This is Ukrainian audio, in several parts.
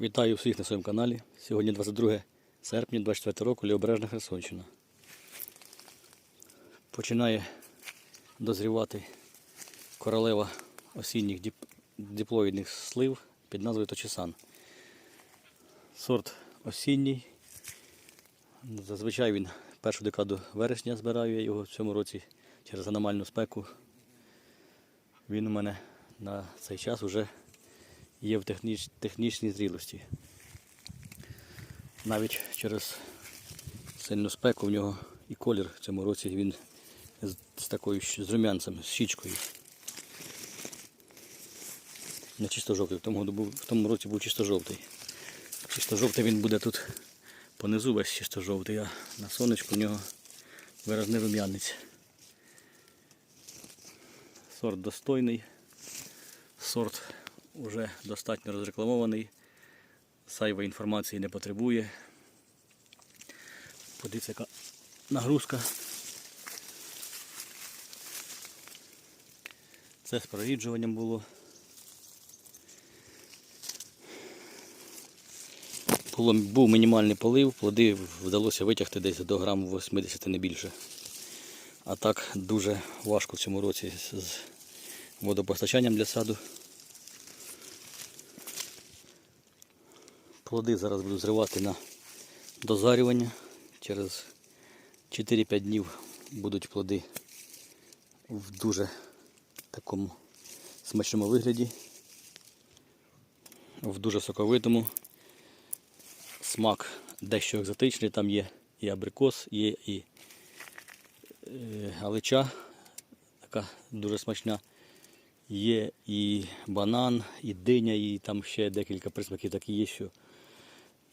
Вітаю всіх на своєму каналі. Сьогодні 22 серпня 24 року, Лівобережна Херсонщина. Починає дозрівати королева осінніх діп... диплоїдних слив під назвою Точесан. Сорт осінній. Зазвичай він першу декаду вересня збираю я його в цьому році через аномальну спеку. Він у мене на цей час вже є в техніч, технічній зрілості. Навіть через сильну спеку в нього і колір в цьому році він з, з такою з рум'янцем, з щічкою. Не чисто жовтий, в тому, в тому році був чисто жовтий. Чисто жовтий він буде тут понизу весь чисто жовтий, а на сонечку в нього виразний рум'янець. Сорт достойний. Сорт вже достатньо розрекламований. Сайвої інформації не потребує. Подивіться, яка нагрузка. Це з проріджуванням було. Був мінімальний полив, плоди вдалося витягти десь до грам 80 не більше. А так дуже важко в цьому році з водопостачанням для саду. Плоди зараз буду зривати на дозарювання. Через 4-5 днів будуть плоди в дуже такому смачному вигляді, в дуже соковитому. Смак дещо екзотичний, там є і абрикос, є і е, галича, така дуже смачна. Є і банан, і диня, і там ще декілька присмаків такі є, що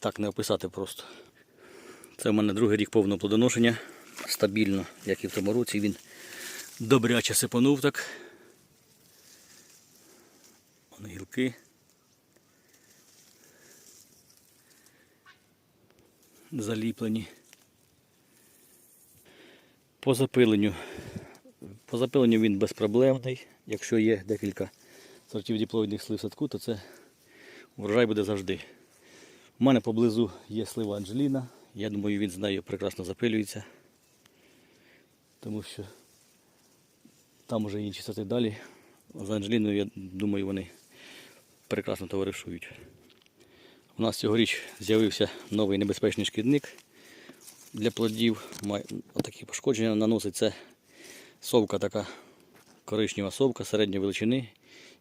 так не описати просто. Це в мене другий рік повного плодоношення. Стабільно, як і в тому році. Він добряче сипанув так. Вон гілки. Заліплені. По запиленню. По запиленню він безпроблемний. Якщо є декілька сортів діплоїдних слив садку, то це врожай буде завжди. У мене поблизу є слива Анджеліна. Я думаю, він з нею прекрасно запилюється. Тому що там уже інші сорти далі. З Анджеліною, я думаю, вони прекрасно товаришують. У нас цьогоріч з'явився новий небезпечний шкідник для плодів. Отакі пошкодження наносить це совка така коричнева совка середньої величини.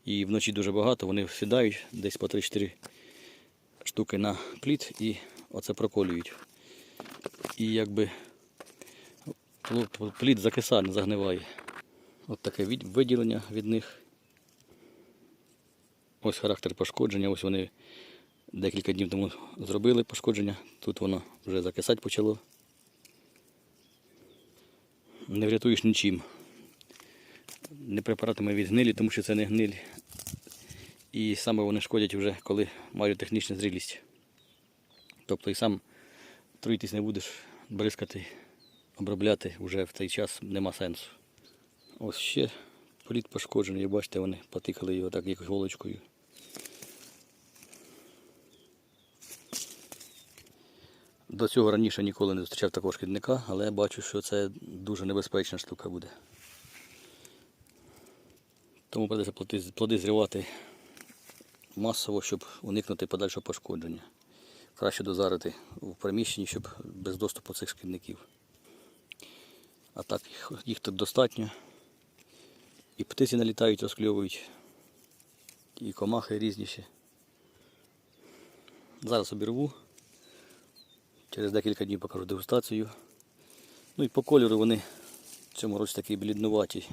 І вночі дуже багато, вони сідають десь по 3-4 штуки на плід і оце проколюють. І якби плід закисає, не загниває. От таке виділення від них. Ось характер пошкодження, ось вони декілька днів тому зробили пошкодження. Тут воно вже закисати почало. Не врятуєш нічим. Не препаратами від гнилі, тому що це не гниль. І саме вони шкодять вже, коли мають технічну зрілість. Тобто і сам труїтись не будеш, бризкати, обробляти вже в цей час нема сенсу. Ось ще плід пошкоджений, бачите, вони потикали його так якось голочкою. До цього раніше ніколи не зустрічав такого шкідника, але бачу, що це дуже небезпечна штука буде. Тому придеться плоди зривати масово, щоб уникнути подальшого пошкодження. Краще дозарити в приміщенні, щоб без доступу цих шкідників. А так їх, тут достатньо. І птиці налітають, розкльовують, і комахи різніші. Зараз обірву. Через декілька днів покажу дегустацію. Ну і по кольору вони в цьому році такі бліднуваті.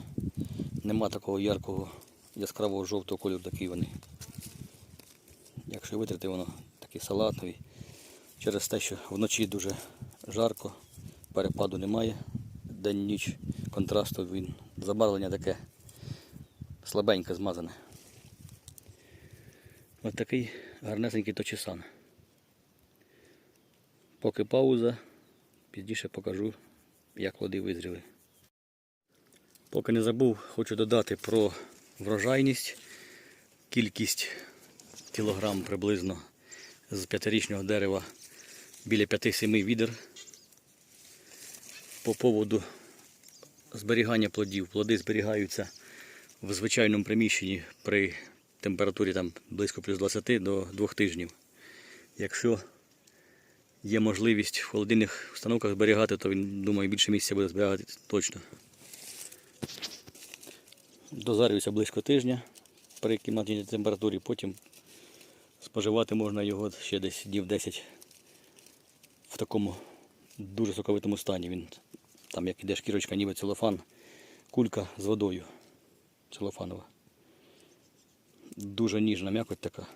Нема такого яркого, яскравого жовтого кольору, такий вони. Якщо витрати, воно такий салатовий. Через те, що вночі дуже жарко, перепаду немає. День-ніч контрасту він забарвлення таке слабеньке змазане. Ось такий гарнесенький точесан. Поки пауза, пізніше покажу, як плоди визріли. Поки не забув, хочу додати про врожайність, кількість кілограм приблизно з п'ятирічного дерева біля 5-7 відер. По поводу зберігання плодів. Плоди зберігаються в звичайному приміщенні при температурі там близько плюс 20 до 2 тижнів. Якщо є можливість в холодильних установках зберігати, то він, думаю, більше місця буде зберігати точно. Дозарюється близько тижня при кімнатній температурі, потім споживати можна його ще десь днів 10 в такому дуже соковитому стані. Він там як іде шкірочка, ніби целофан, кулька з водою целофанова. Дуже ніжна м'якоть така.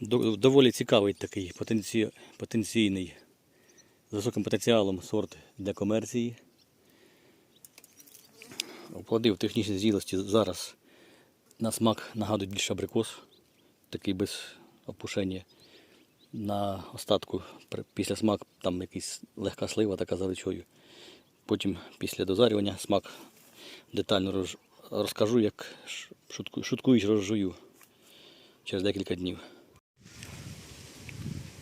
Доволі цікавий такий потенці... потенційний, з високим потенціалом сорт для комерції. Плоди в технічній зрілості зараз на смак нагадують більше абрикос, такий без опушення. На остатку після смак там якась легка слива така за речою. Потім після дозарювання смак детально роз... розкажу, як шутку... шуткуючи розжую через декілька днів.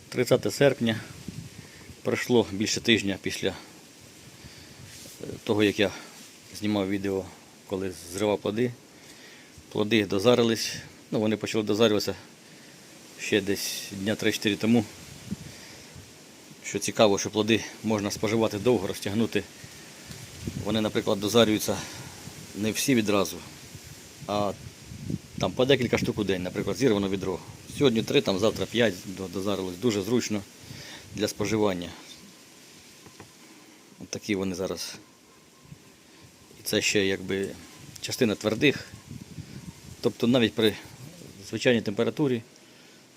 30 серпня пройшло більше тижня після е, того, як я знімав відео, коли зривав плоди. Плоди дозарились. Ну, вони почали дозарюватися ще десь дня 3-4 тому. Що цікаво, що плоди можна споживати довго, розтягнути. Вони, наприклад, дозарюються не всі відразу, а там по декілька штук у день, наприклад, зірвано відро. Сьогодні 3, там завтра 5 до- дозарилось. Дуже зручно для споживання. От такі вони зараз. І це ще якби частина твердих. Тобто навіть при звичайній температурі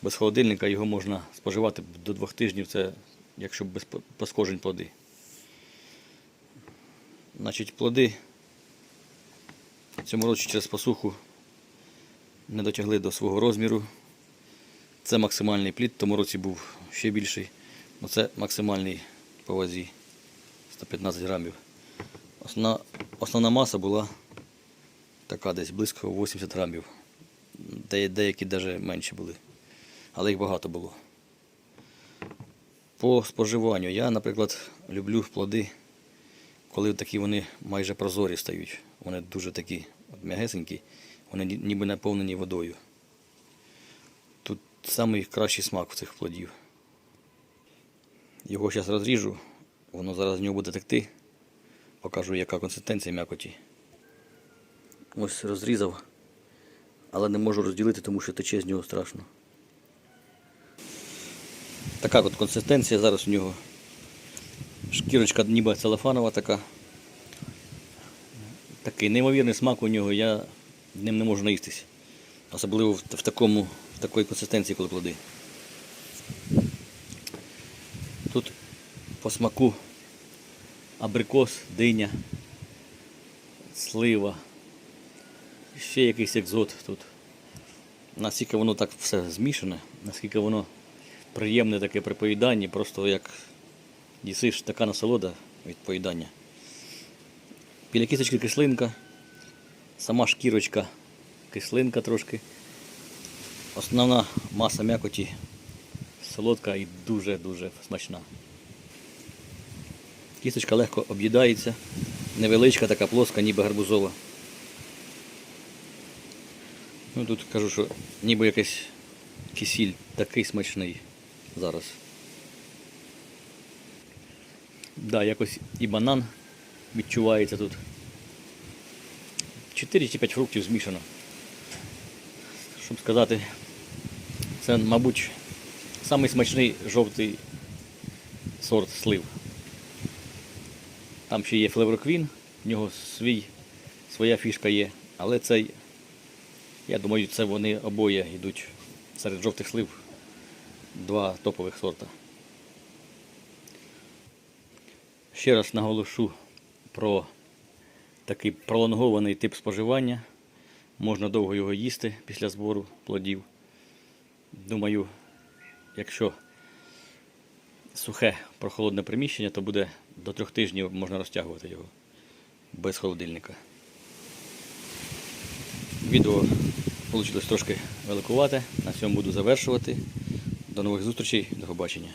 без холодильника його можна споживати до двох тижнів, це якщо без по- пошкоджень плоди. Значить, плоди цьому році через посуху не дотягли до свого розміру. Це максимальний плід, тому році був ще більший. Ну, це максимальний по вазі 115 грамів. Основна, основна маса була така десь близько 80 грамів. Де, деякі навіть менші були. Але їх багато було. По споживанню я, наприклад, люблю плоди, коли такі вони майже прозорі стають. Вони дуже такі м'ягесенькі, вони ніби наповнені водою. Тут найкращий смак цих плодів. Його зараз розріжу, воно зараз з нього буде текти. Покажу, яка консистенція м'якоті. Ось розрізав, але не можу розділити, тому що тече з нього страшно. Така от консистенція зараз у нього. Шкірочка ніби целофанова така. Такий неймовірний смак у нього, я ним не можу наїстись. Особливо в, в, такому, в такої консистенції, коли плоди. Тут по смаку абрикос, диня, слива, ще якийсь екзот тут. Наскільки воно так все змішане, наскільки воно приємне таке при поїданні, просто як їсиш така насолода від поїдання. Біля кісточки кислинка, сама шкірочка, кислинка трошки. Основна маса м'якоті солодка і дуже-дуже смачна. Кісточка легко об'їдається, невеличка, така плоска, ніби гарбузова. Ну тут кажу, що ніби якийсь кисіль такий смачний зараз. Да, якось і банан відчувається тут. 4 чи 5 фруктів змішано. Щоб сказати, це, мабуть, самий смачний жовтий сорт слив. Там ще є флевроквін, в нього свій, своя фішка є, але цей, я думаю, це вони обоє йдуть серед жовтих слив. Два топових сорта. Ще раз наголошу про такий пролонгований тип споживання. Можна довго його їсти після збору плодів. Думаю, якщо сухе прохолодне приміщення, то буде до трьох тижнів можна розтягувати його без холодильника. Відео вийшло трошки великувати. На цьому буду завершувати. До нових зустрічей, до побачення.